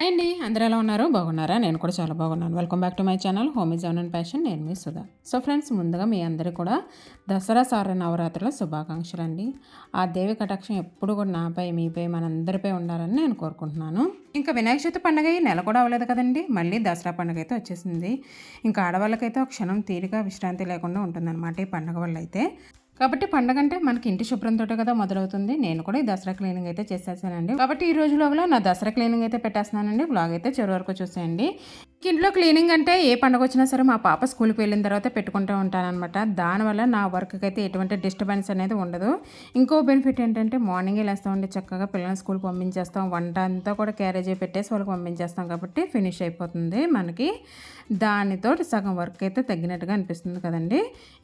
అండి అందరూ ఎలా ఉన్నారు? బాగున్నారా? నేను కూడా చాలా బాగున్నాను. Welcome back to my channel home is on and passion నేను మీ సుధా. సో ఫ్రెండ్స్ ముందుగా మీ అందరూ కూడా దసరా సార నవరాత్రుల శుభాకాంక్షలు అండి ఆ దేవి కటాక్షం ఎప్పుడు కూడా నాపై మీపై మనందరిపై ఉండాలని నేను కోరుకుంటున్నాను. ఇంకా వినాయక చవితి పండుగ ఈ నెల కూడా అవ్వలేదు కదండి. మళ్ళీ దసరా పండుగ అయితే వచ్చేసింది. ఇంకా ఆడవాళ్ళకైతే ఒక క్షణం తీరిక విశ్రాంతి లేకుండా ఉంటుందన్నమాట ఈ పండుగ వల్ల అయితే. కాబట్టి పండగ అంటే మనకి ఇంటి శుభ్రంతో కదా మొదలవుతుంది. నేను కూడా ఈ దసరా క్లీనింగ్ అయితే చేసేసానండి. కాబట్టి ఈ రోజు లోపల నా దసరా క్లీనింగ్ అయితే పెట్టేస్తున్నానండి. బ్లాగ్ అయితే చివరి వరకు చూసేయండి. ఇంట్లో క్లీనింగ్ అంటే ఏ పండుగ వచ్చినా సరే మా పాప స్కూల్కి వెళ్ళిన తర్వాత పెట్టుకుంటూ ఉంటానన్నమాట. దానివల్ల నా వర్క్కి అయితే ఎటువంటి డిస్టర్బెన్స్ అనేది ఉండదు. ఇంకో బెనిఫిట్ ఏంటంటే మార్నింగ్ వెళ్ళేస్తామండి చక్కగా పిల్లల్ని స్కూల్కి పంపించేస్తాం. వంట అంతా కూడా క్యారేజీ పెట్టేసి వాళ్ళకి పంపించేస్తాం కాబట్టి ఫినిష్ అయిపోతుంది మనకి. దానితో సగం వర్క్ అయితే తగ్గినట్టుగా అనిపిస్తుంది కదండి.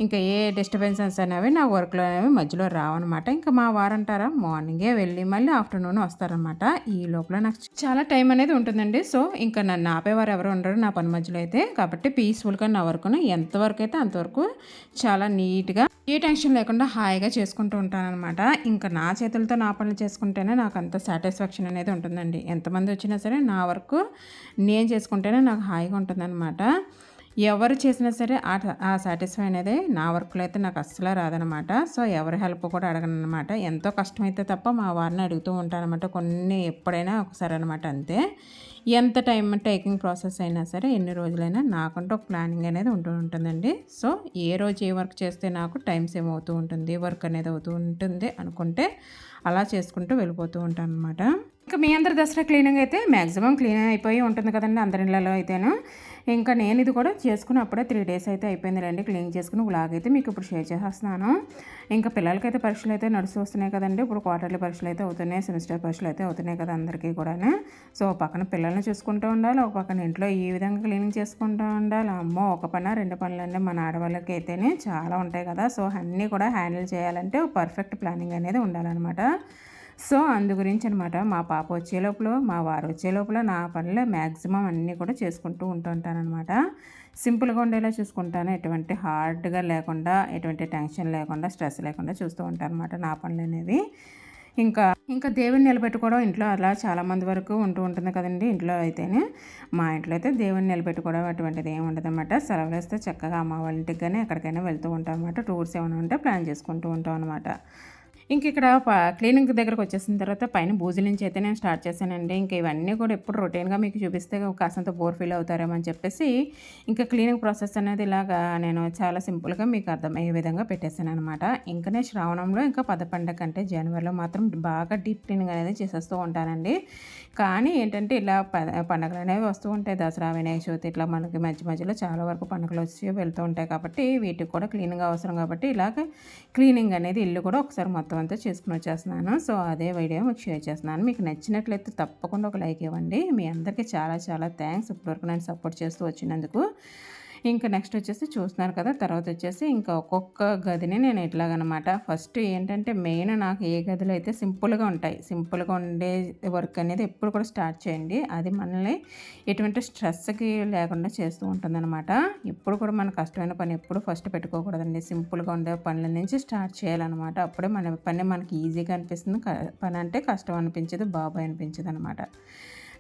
ఇంకా ఏ డిస్టర్బెన్సెస్ అనేవి నా వర్క్లో అనేవి మధ్యలో రావన్నమాట. ఇంకా మా వారంటారా మార్నింగే వెళ్ళి మళ్ళీ ఆఫ్టర్నూన్ వస్తారనమాట ఈ లోపల నాకు చాలా టైం అనేది ఉంటుందండి. సో ఇంకా నన్ను ఆపేవారు ఎవరు ఉండరు నా పని మధ్యలో అయితే. కాబట్టి పీస్ఫుల్గా నా వర్క్ను ఎంతవరకు అయితే అంతవరకు చాలా నీట్గా ఏ టెన్షన్ లేకుండా హాయిగా చేసుకుంటూ ఉంటానన్నమాట. ఇంకా నా చేతులతో నా పనులు చేసుకుంటేనే నాకు అంత సాటిస్ఫాక్షన్ అనేది ఉంటుందండి. ఎంతమంది వచ్చినా సరే నా వర్క్ నేను చేసుకుంటేనే నాకు హాయిగా ఉంటుందన్నమాట. ఎవరు చేసినా సరే ఆ సాటిస్ఫై అనేది నా వర్క్లో అయితే నాకు అస్సలు రాదనమాట. సో ఎవరి హెల్ప్ కూడా అడగను అనమాట ఎంతో కష్టమైతే తప్ప మా వారిని అడుగుతూ ఉంటానమాట కొన్ని ఎప్పుడైనా ఒకసారి అనమాట అంతే. ఎంత టైం టేకింగ్ ప్రాసెస్ అయినా సరే ఎన్ని రోజులైనా నాకంటూ ఒక ప్లానింగ్ అనేది ఉంటూ ఉంటుందండి. సో ఏ రోజు ఏ వర్క్ చేస్తే నాకు టైం సేవ్ అవుతూ ఉంటుంది వర్క్ అనేది అవుతూ ఉంటుంది అనుకుంటే అలా చేసుకుంటూ వెళ్ళిపోతూ ఉంటాను అనమాట ఇంకా మీ అందరి దసరా క్లీనింగ్ అయితే మ్యాక్సిమం క్లీన్ అయిపోయి ఉంటుంది కదండి అందరి ఇళ్ళలో అయితేను. ఇంకా నేను ఇది కూడా చేసుకుని అప్పుడే త్రీ డేస్ అయితే అయిపోయింది రండి క్లీన్ చేసుకుని బ్లాగ్ అయితే మీకు ఇప్పుడు షేర్ చేసేస్తున్నాను. ఇంకా పిల్లలకైతే పరీక్షలు అయితే నడుస్తూ వస్తున్నాయి కదండి. ఇప్పుడు క్వార్టర్లీ పరీక్షలు అయితే అవుతున్నాయి సెమిస్టర్ పరీక్షలు అయితే అవుతున్నాయి కదా అందరికీ కూడా సో పక్కన పిల్లల్ని చూసుకుంటూ ఉండాలి ఒక పక్కన ఇంట్లో ఈ విధంగా క్లీనింగ్ చేసుకుంటూ ఉండాలి. అమ్మో ఒక పని రెండు పనులు అంటే మన ఆడవాళ్ళకి అయితేనే చాలా ఉంటాయి కదా. సో అన్నీ కూడా హ్యాండిల్ చేయాలంటే పర్ఫెక్ట్ ప్లానింగ్ అనేది ఉండాలన్నమాట. సో అందు గురించి అనమాట మా పాప వచ్చే లోపల మా వారు వచ్చే లోపల నా పనులు మ్యాక్సిమం అన్నీ కూడా చేసుకుంటూ ఉంటుంటానమాట సింపుల్గా ఉండేలా చూసుకుంటాను. ఎటువంటి హార్డ్గా లేకుండా ఎటువంటి టెన్షన్ లేకుండా స్ట్రెస్ లేకుండా చూస్తూ ఉంటాను అనమాట నా పనులు అనేవి. ఇంకా ఇంకా దేవుని నిలబెట్టుకోవడం ఇంట్లో అలా చాలామంది వరకు ఉంటూ ఉంటుంది కదండి ఇంట్లో అయితేనే. మా ఇంట్లో అయితే దేవుని నిలబెట్టుకోవడం అటువంటిది ఏమి ఉండదు అనమాట సెలవులు వేస్తే చక్కగా అమ్మ వాళ్ళ ఇంటికి కానీ ఎక్కడికైనా వెళ్తూ ఉంటాం అనమాట టూర్స్ ఏమైనా ఉంటే ప్లాన్ చేసుకుంటూ ఉంటాం అనమాట ఇంక ఇక్కడ క్లీనింగ్ దగ్గరకు వచ్చేసిన తర్వాత పైన బూజుల నుంచి అయితే నేను స్టార్ట్ చేశానండి. ఇంక ఇవన్నీ కూడా ఎప్పుడు రొటీన్గా మీకు చూపిస్తే కాసంత బోర్ ఫీల్ అవుతారేమో అని చెప్పేసి ఇంకా క్లీనింగ్ ప్రాసెస్ అనేది ఇలాగా నేను చాలా సింపుల్గా మీకు అర్థమయ్యే విధంగా పెట్టేశాను అనమాట ఇంకనే శ్రావణంలో ఇంకా పద పండగ అంటే జనవరిలో మాత్రం బాగా డీప్ క్లీనింగ్ అనేది చేసేస్తూ ఉంటానండి. కానీ ఏంటంటే ఇలా పండగలు అనేవి వస్తూ ఉంటాయి. దసరా వినాయక చవితి ఇట్లా మనకి మధ్య మధ్యలో చాలా వరకు పండుగలు వచ్చి వెళ్తూ ఉంటాయి కాబట్టి వీటికి కూడా క్లీనింగ్ అవసరం కాబట్టి ఇలాగ క్లీనింగ్ అనేది ఇల్లు కూడా ఒకసారి మొత్తం అంతా చేసుకుని వచ్చేస్తున్నాను. సో అదే వీడియో మీకు షేర్ చేస్తున్నాను. మీకు నచ్చినట్లయితే తప్పకుండా ఒక లైక్ ఇవ్వండి. మీ అందరికీ చాలా చాలా థ్యాంక్స్. ఇప్పటివరకు నేను సపోర్ట్ చేస్తూ వచ్చినందుకు. ఇంకా నెక్స్ట్ వచ్చేసి చూస్తున్నారు కదా తర్వాత వచ్చేసి ఇంకా ఒక్కొక్క గదిని నేను ఇట్లాగనమాట. ఫస్ట్ ఏంటంటే మెయిన్ నాకు ఏ గదిలో అయితే సింపుల్గా ఉంటాయి సింపుల్గా ఉండే వర్క్ అనేది ఎప్పుడు కూడా స్టార్ట్ చేయండి. అది మనల్ని ఎటువంటి స్ట్రెస్కి లేకుండా చేస్తూ ఉంటుందన్నమాట. ఎప్పుడు కూడా మన కష్టమైన పని ఎప్పుడు ఫస్ట్ పెట్టుకోకూడదండి. సింపుల్గా ఉండే పనుల నుంచి స్టార్ట్ చేయాలన్నమాట. అప్పుడే మన పని మనకి ఈజీగా అనిపిస్తుంది. పని అంటే కష్టం అనిపించదు బాబాయ్ అనిపించదు అనమాట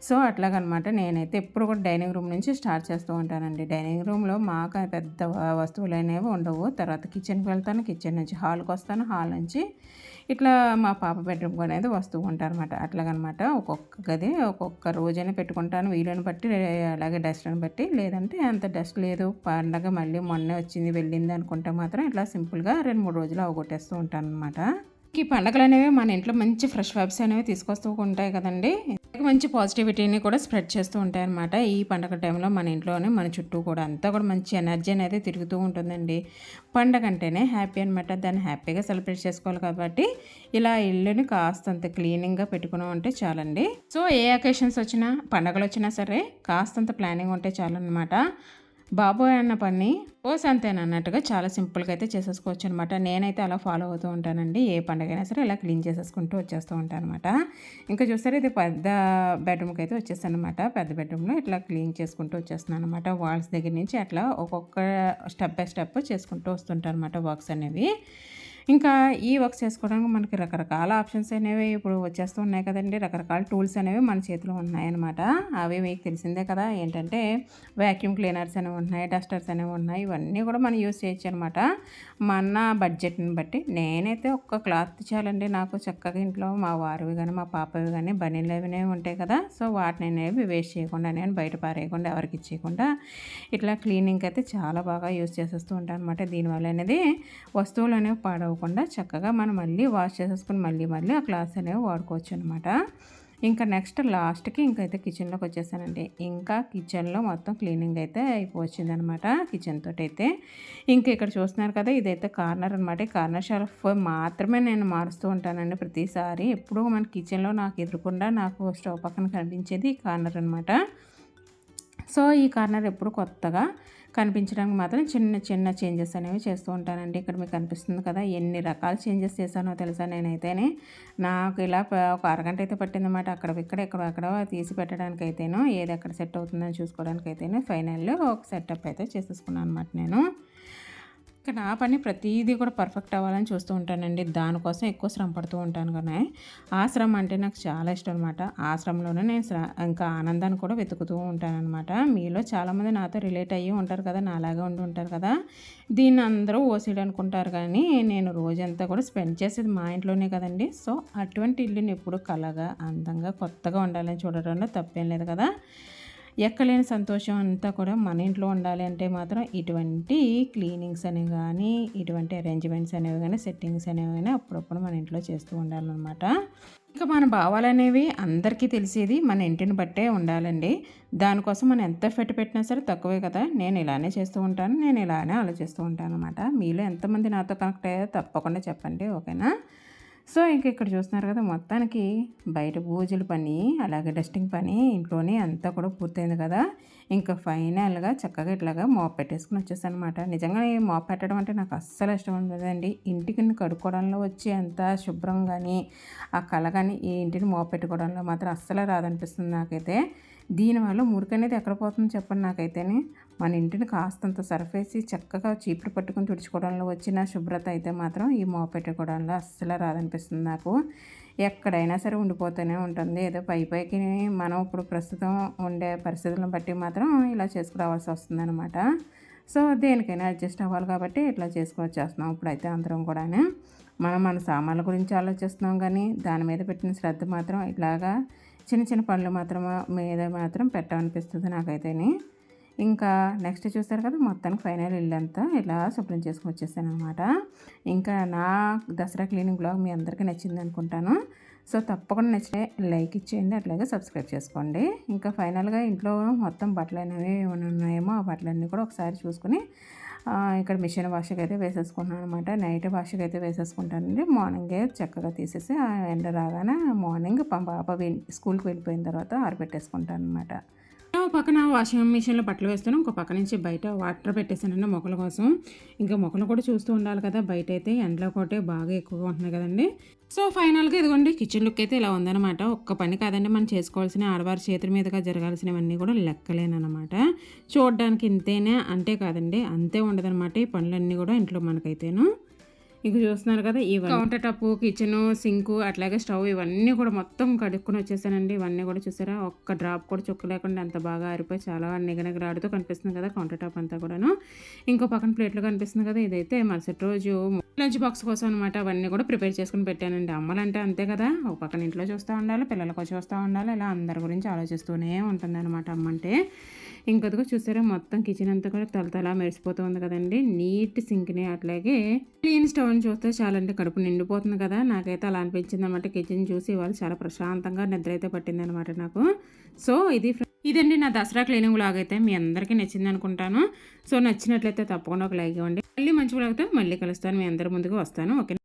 సో అట్లాగనమాట నేనైతే ఎప్పుడు కూడా డైనింగ్ రూమ్ నుంచి స్టార్ట్ చేస్తూ ఉంటానండి. డైనింగ్ రూమ్లో మాకు పెద్ద వస్తువులు అనేవి ఉండవు. తర్వాత కిచెన్కి వెళ్తాను కిచెన్ నుంచి హాల్కి వస్తాను హాల్ నుంచి ఇట్లా మా పాప బెడ్రూమ్ అనేది వస్తూ ఉంటారు అనమాట అట్లాగనమాట ఒక్కొక్క గది ఒక్కొక్క రోజైనా పెట్టుకుంటాను. వీలుని బట్టి అలాగే డస్ట్ని బట్టి. లేదంటే అంత డస్ట్ లేదు. పండగ మళ్ళీ మొన్నే వచ్చింది వెళ్ళింది అనుకుంటే మాత్రం ఇట్లా సింపుల్గా రెండు మూడు రోజులు అవగొట్టేస్తూ ఉంటాను అనమాట ఈ పండగలు అనేవి మన ఇంట్లో మంచి ఫ్రెష్ వైబ్స్ అనేవి తీసుకొస్తూ ఉంటాయి కదండి. మంచి పాజిటివిటీని కూడా స్ప్రెడ్ చేస్తూ ఉంటాయి అనమాట ఈ పండగ టైంలో మన ఇంట్లోనే మన చుట్టూ కూడా. అంతా కూడా మంచి ఎనర్జీ అనేది తిరుగుతూ ఉంటుందండి. పండగ అంటేనే హ్యాపీ అనమాట దాన్ని హ్యాపీగా సెలబ్రేట్ చేసుకోవాలి కాబట్టి ఇలా ఇల్లుని కాస్తంత క్లీనింగ్గా పెట్టుకుని ఉంటే చాలండి. సో ఏ అకేషన్స్ వచ్చినా పండగలు వచ్చినా సరే కాస్తంత ప్లానింగ్ ఉంటే చాలన్నమాట. బాబోయ్ అన్న పని ఓ సంతేనా అన్నట్టుగా చాలా సింపుల్గా అయితే చేసేసుకోవచ్చు అనమాట నేనైతే అలా ఫాలో అవుతూ ఉంటానండి. ఏ పండుగైనా సరే ఇలా క్లీన్ చేసేసుకుంటూ వచ్చేస్తూ ఉంటాను అనమాట ఇంకా చూస్తారు ఇది పెద్ద బెడ్రూమ్కి అయితే వచ్చేస్తాను అనమాట పెద్ద బెడ్రూమ్లో ఇట్లా క్లీన్ చేసుకుంటూ వచ్చేస్తున్నాను అనమాట వాల్స్ దగ్గర నుంచి అట్లా ఒక్కొక్క స్టెప్ బై స్టెప్ చేసుకుంటూ వస్తుంటాను అనమాట వర్క్స్ అనేవి. ఇంకా ఈ వర్క్ చేసుకోవడానికి మనకి రకరకాల ఆప్షన్స్ అనేవి ఇప్పుడు వచ్చేస్తూ ఉన్నాయి కదండి. రకరకాల టూల్స్ అనేవి మన చేతిలో ఉన్నాయన్నమాట. అవి మీకు తెలిసిందే కదా. ఏంటంటే వ్యాక్యూమ్ క్లీనర్స్ అనేవి ఉన్నాయి డస్టర్స్ అనేవి ఉన్నాయి. ఇవన్నీ కూడా మనం యూస్ చేయొచ్చు అనమాట మన బడ్జెట్ని బట్టి. నేనైతే ఒక్క క్లాత్ చాలండి. నాకు చక్కగా ఇంట్లో మా వారివి కానీ మా పాపవి కానీ బనీలు అవి ఉంటాయి కదా. సో వాటిని అనేవి వేస్ట్ చేయకుండా నేను బయట పారేయకుండా ఎవరికి ఇచ్చేయకుండా ఇట్లా క్లీనింగ్ అయితే చాలా బాగా యూస్ చేసేస్తూ ఉంటాను అనమాట దీనివల్ల అనేది వస్తువులు అనేవి పాడవు. అవ్వకుండా చక్కగా మనం మళ్ళీ వాష్ చేసేసుకుని మళ్ళీ మళ్ళీ ఆ క్లాత్స్ అనేవి వాడుకోవచ్చు అనమాట ఇంకా నెక్స్ట్ లాస్ట్కి ఇంకైతే కిచెన్లోకి వచ్చేసానండి. ఇంకా కిచెన్లో మొత్తం క్లీనింగ్ అయితే అయిపోవచ్చింది అనమాట కిచెన్ తోటి అయితే ఇంకా ఇక్కడ చూస్తున్నారు కదా ఇదైతే కార్నర్ అనమాట కార్నర్ షెల్ఫ్ మాత్రమే నేను మారుస్తూ ఉంటానండి ప్రతిసారి. ఎప్పుడూ మన కిచెన్లో నాకు ఎదురుకుండా నాకు స్టవ్ పక్కన కనిపించేది కార్నర్ అనమాట సో ఈ కార్నర్ ఎప్పుడు కొత్తగా కనిపించడానికి మాత్రం చిన్న చిన్న చేంజెస్ అనేవి చేస్తూ ఉంటానండి. ఇక్కడ మీకు కనిపిస్తుంది కదా ఎన్ని రకాల చేంజెస్ చేశానో తెలుసా? నేనైతేనే నాకు ఇలా ఒక అరగంట అయితే పట్టిందన్నమాట. అక్కడ ఇక్కడ ఎక్కడ అక్కడ తీసి పెట్టడానికి అయితేనో ఏది ఎక్కడ సెట్ అవుతుందని చూసుకోవడానికి అయితేనే ఫైనల్లో ఒక సెటప్ అయితే చేసేసుకున్నాను అనమాట నేను. ఇక నా పని ప్రతిదీ కూడా పర్ఫెక్ట్ అవ్వాలని చూస్తూ ఉంటానండి. దానికోసం ఎక్కువ శ్రమ పడుతూ ఉంటాను కానీ ఆ శ్రమ అంటే నాకు చాలా ఇష్టం అనమాట ఆ శ్రమలోనే నేను ఇంకా ఆనందాన్ని కూడా వెతుకుతూ ఉంటానన్నమాట మీలో చాలామంది నాతో రిలేట్ అయ్యి ఉంటారు కదా నాలాగే ఉండి ఉంటారు కదా. దీన్ని అందరూ ఓసీడు అనుకుంటారు కానీ నేను రోజంతా కూడా స్పెండ్ చేసేది మా ఇంట్లోనే కదండి. సో అటువంటి ఇల్లుని ఎప్పుడు కలగా అందంగా కొత్తగా ఉండాలని చూడడంలో తప్పేం లేదు కదా. ఎక్కలేని సంతోషం అంతా కూడా మన ఇంట్లో ఉండాలి అంటే మాత్రం ఇటువంటి క్లీనింగ్స్ అనేవి కానీ ఇటువంటి అరేంజ్మెంట్స్ అనేవి కానీ సెట్టింగ్స్ అనేవి కానీ అప్పుడప్పుడు మన ఇంట్లో చేస్తూ ఉండాలన్నమాట. ఇంకా మన భావాలు అనేవి అందరికీ తెలిసేది మన ఇంటిని బట్టే ఉండాలండి. దానికోసం మనం ఎంత ఫెట్ పెట్టినా సరే తక్కువే కదా. నేను ఇలానే చేస్తూ ఉంటాను నేను ఇలానే ఆలోచిస్తూ ఉంటాను అనమాట మీలో ఎంతమంది నాతో కనెక్ట్ అయ్యారో తప్పకుండా చెప్పండి ఓకేనా? సో ఇంక ఇక్కడ చూస్తున్నారు కదా మొత్తానికి బయట పూజల పని అలాగే డస్టింగ్ పని ఇంట్లోనే అంతా కూడా పూర్తయింది కదా. ఇంకా ఫైనల్గా చక్కగా ఇట్లాగా మాప్ పెట్టేసుకుని వచ్చేసాను అనమాట నిజంగా ఈ పెట్టడం అంటే నాకు అస్సలు ఇష్టం ఉండదండి. ఇంటికి కడుక్కోవడంలో వచ్చి అంత శుభ్రం కానీ ఆ కళ కానీ ఈ ఇంటిని మాప్ పెట్టుకోవడంలో మాత్రం అస్సలు రాదనిపిస్తుంది నాకైతే. దీనివల్ల మురికి అనేది ఎక్కడ పోతుందో చెప్పండి నాకైతేనే. మన ఇంటిని కాస్తంత సర్ఫేసి చక్కగా చీపురు పట్టుకుని తుడుచుకోవడంలో వచ్చిన శుభ్రత అయితే మాత్రం ఈ మోపెట్టుకోవడంలో అస్సలు రాదనిపిస్తుంది నాకు. ఎక్కడైనా సరే ఉండిపోతూనే ఉంటుంది. ఏదో పై పైకి మనం ఇప్పుడు ప్రస్తుతం ఉండే పరిస్థితులను బట్టి మాత్రం ఇలా చేసుకురావాల్సి వస్తుంది అనమాట సో దేనికైనా అడ్జస్ట్ అవ్వాలి కాబట్టి ఇట్లా చేసుకొచ్చేస్తున్నాం ఇప్పుడైతే అందరం కూడా మనం మన సామాన్ల గురించి ఆలోచిస్తున్నాం కానీ దాని మీద పెట్టిన శ్రద్ధ మాత్రం ఇలాగా చిన్న చిన్న పనులు మాత్రం మీద మాత్రం పెట్టాలనిపిస్తుంది నాకైతేనే. ఇంకా నెక్స్ట్ చూస్తారు కదా మొత్తానికి ఫైనల్ ఇల్లంతా ఇలా శుభ్రం చేసుకుని వచ్చేసాను అనమాట ఇంకా నా దసరా క్లీనింగ్ బ్లాగ్ మీ అందరికీ నచ్చింది అనుకుంటాను. సో తప్పకుండా నచ్చితే లైక్ ఇచ్చేయండి అట్లాగే సబ్స్క్రైబ్ చేసుకోండి. ఇంకా ఫైనల్గా ఇంట్లో మొత్తం బట్టలు అనేవి ఏమైనా ఉన్నాయేమో ఆ బట్టలన్నీ కూడా ఒకసారి చూసుకుని ఇక్కడ మిషన్ వాష్కి అయితే వేసేసుకుంటున్నాను అనమాట నైట్ వాష్కి అయితే వేసేసుకుంటానండి. మార్నింగే చక్కగా తీసేసి ఎండ రాగానే మార్నింగ్ పాప స్కూల్కి వెళ్ళిపోయిన తర్వాత ఆరబెట్టేసుకుంటాను అనమాట పక్కన వాషింగ్ మిషన్లో బట్టలు వేస్తాను ఇంకో పక్క నుంచి బయట వాటర్ పెట్టేసానండి మొక్కల కోసం. ఇంకా మొక్కలు కూడా చూస్తూ ఉండాలి కదా బయట అయితే ఎండలో కోటే బాగా ఎక్కువగా ఉంటున్నాయి కదండి. సో ఫైనల్గా ఇదిగోండి కిచెన్ లుక్ అయితే ఇలా ఉందన్నమాట. ఒక్క పని కాదండి మనం చేసుకోవాల్సిన ఆడవారి చేతుల మీదుగా జరగాల్సినవన్నీ కూడా లెక్కలేనమాట చూడడానికి ఇంతేనే? అంటే కాదండి అంతే ఉండదన్నమాట ఈ పనులన్నీ కూడా ఇంట్లో మనకైతేను. ఇక చూస్తున్నారు కదా ఈ కౌంటర్ టాప్ కిచెన్ సింక్ అట్లాగే స్టవ్ ఇవన్నీ కూడా మొత్తం కడుక్కుని వచ్చేసానండి. ఇవన్నీ కూడా చూసారా? ఒక్క డ్రాప్ కూడా చుక్క లేకుండా అంత బాగా ఆరిపోయి చాలా నిగనగరాడుతూ కనిపిస్తుంది కదా కౌంటర్ టాప్ అంతా కూడాను. ఇంకో పక్కన ప్లేట్లు కనిపిస్తుంది కదా ఇదైతే మరుసటి రోజు లంచ్ బాక్స్ కోసం అనమాట అవన్నీ కూడా ప్రిపేర్ చేసుకుని పెట్టానండి. అమ్మలంటే అంతే కదా ఒక పక్కన ఇంట్లో చూస్తూ ఉండాలి పిల్లలకు చూస్తూ ఉండాలి ఇలా అందరి గురించి ఆలోచిస్తూనే ఉంటుంది అనమాట ఇంకొద్దిగా చూసారా మొత్తం కిచెన్ అంతా కూడా తలతల మెరిసిపోతూ ఉంది కదండి. నీట్ సింక్ని అట్లాగే క్లీన్ స్టవ్ని చూస్తే చాలా అంటే కడుపు నిండిపోతుంది కదా. నాకైతే అలా అనిపించింది అనమాట కిచెన్ చూసి వాళ్ళు చాలా ప్రశాంతంగా నిద్ర అయితే పట్టింది అనమాట నాకు. సో ఇది ఇదండి నా దసరా క్లీనింగ్ బ్లాగ్ అయితే మీ అందరికీ నచ్చింది అనుకుంటాను. సో నచ్చినట్లయితే తప్పకుండా ఒక లైక్ ఇవ్వండి. మళ్ళీ మంచి బ్లాగ్తో మళ్ళీ కలుస్తాను. మీ అందరి ముందుకు వస్తాను. ఓకే